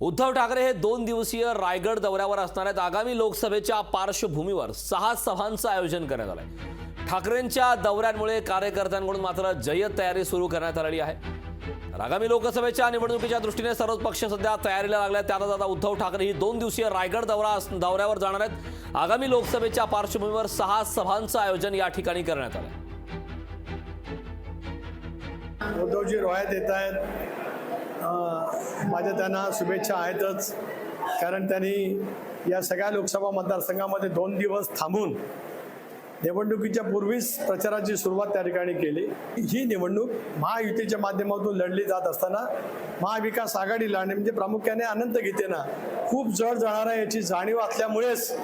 उद्धव ठाकरे हे दोन दिवसीय रायगड दौऱ्यावर असणार आहेत. आगामी लोकसभेच्या पार्श्वभूमीवर सहा सभांचं आयोजन करण्यात आलंय. ठाकरेंच्या दौऱ्यांमुळे कार्यकर्त्यांकडून मात्र जय्यत तयारी सुरू करण्यात आलेली आहे. आगामी लोकसभेच्या निवडणुकीच्या दृष्टीने सर्वच पक्ष सध्या तयारीला लागले त्यातच आता उद्धव ठाकरे ही दोन दिवसीय रायगड दौरा दौऱ्यावर जाणार आहेत. आगामी लोकसभेच्या पार्श्वभूमीवर सहा सभांचं आयोजन या ठिकाणी करण्यात आलं उद्धवजी रोह्यात येत आहेत. माझ्या त्यांना शुभेच्छा आहेतच. कारण त्यांनी या सगळ्या लोकसभा मतदारसंघामध्ये दोन दिवस थांबून निवडणुकीच्या पूर्वीच प्रचाराची सुरुवात त्या ठिकाणी केली. ही निवडणूक महायुतीच्या माध्यमातून लढली जात असताना महाविकास आघाडीला आणि म्हणजे प्रामुख्याने अनंत गीतेना खूप जड जाणार आहे याची जाणीव असल्यामुळेच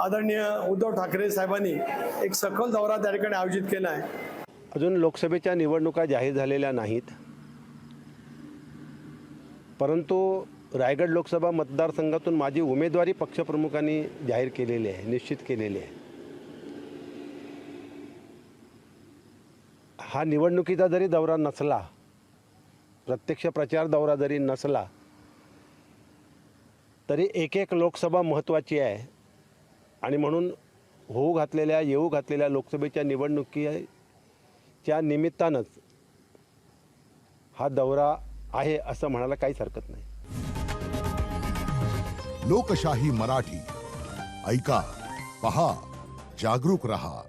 आदरणीय उद्धव ठाकरे साहेबांनी एक सखोल दौरा त्या ठिकाणी आयोजित केला आहे. अजून लोकसभेच्या निवडणुका जाहीर झालेल्या नाहीत. परंतु रायगड लोकसभा मतदारसंघातून माझी उमेदवारी पक्षप्रमुखांनी जाहीर केलेली आहे निश्चित केलेली आहे. हा निवडणुकीचा जरी दौरा नसला प्रत्यक्ष प्रचार दौरा जरी नसला तरी एक एक लोकसभा महत्त्वाची आहे. आणि म्हणून होऊ घातलेल्या येऊ घातलेल्या लोकसभेच्या निवडणुकीच्या निमित्तानंच हा दौरा आहे असं म्हणायला काहीच हरकत नाही. लोकशाही मराठी. ऐका पहा जागरूक रहा.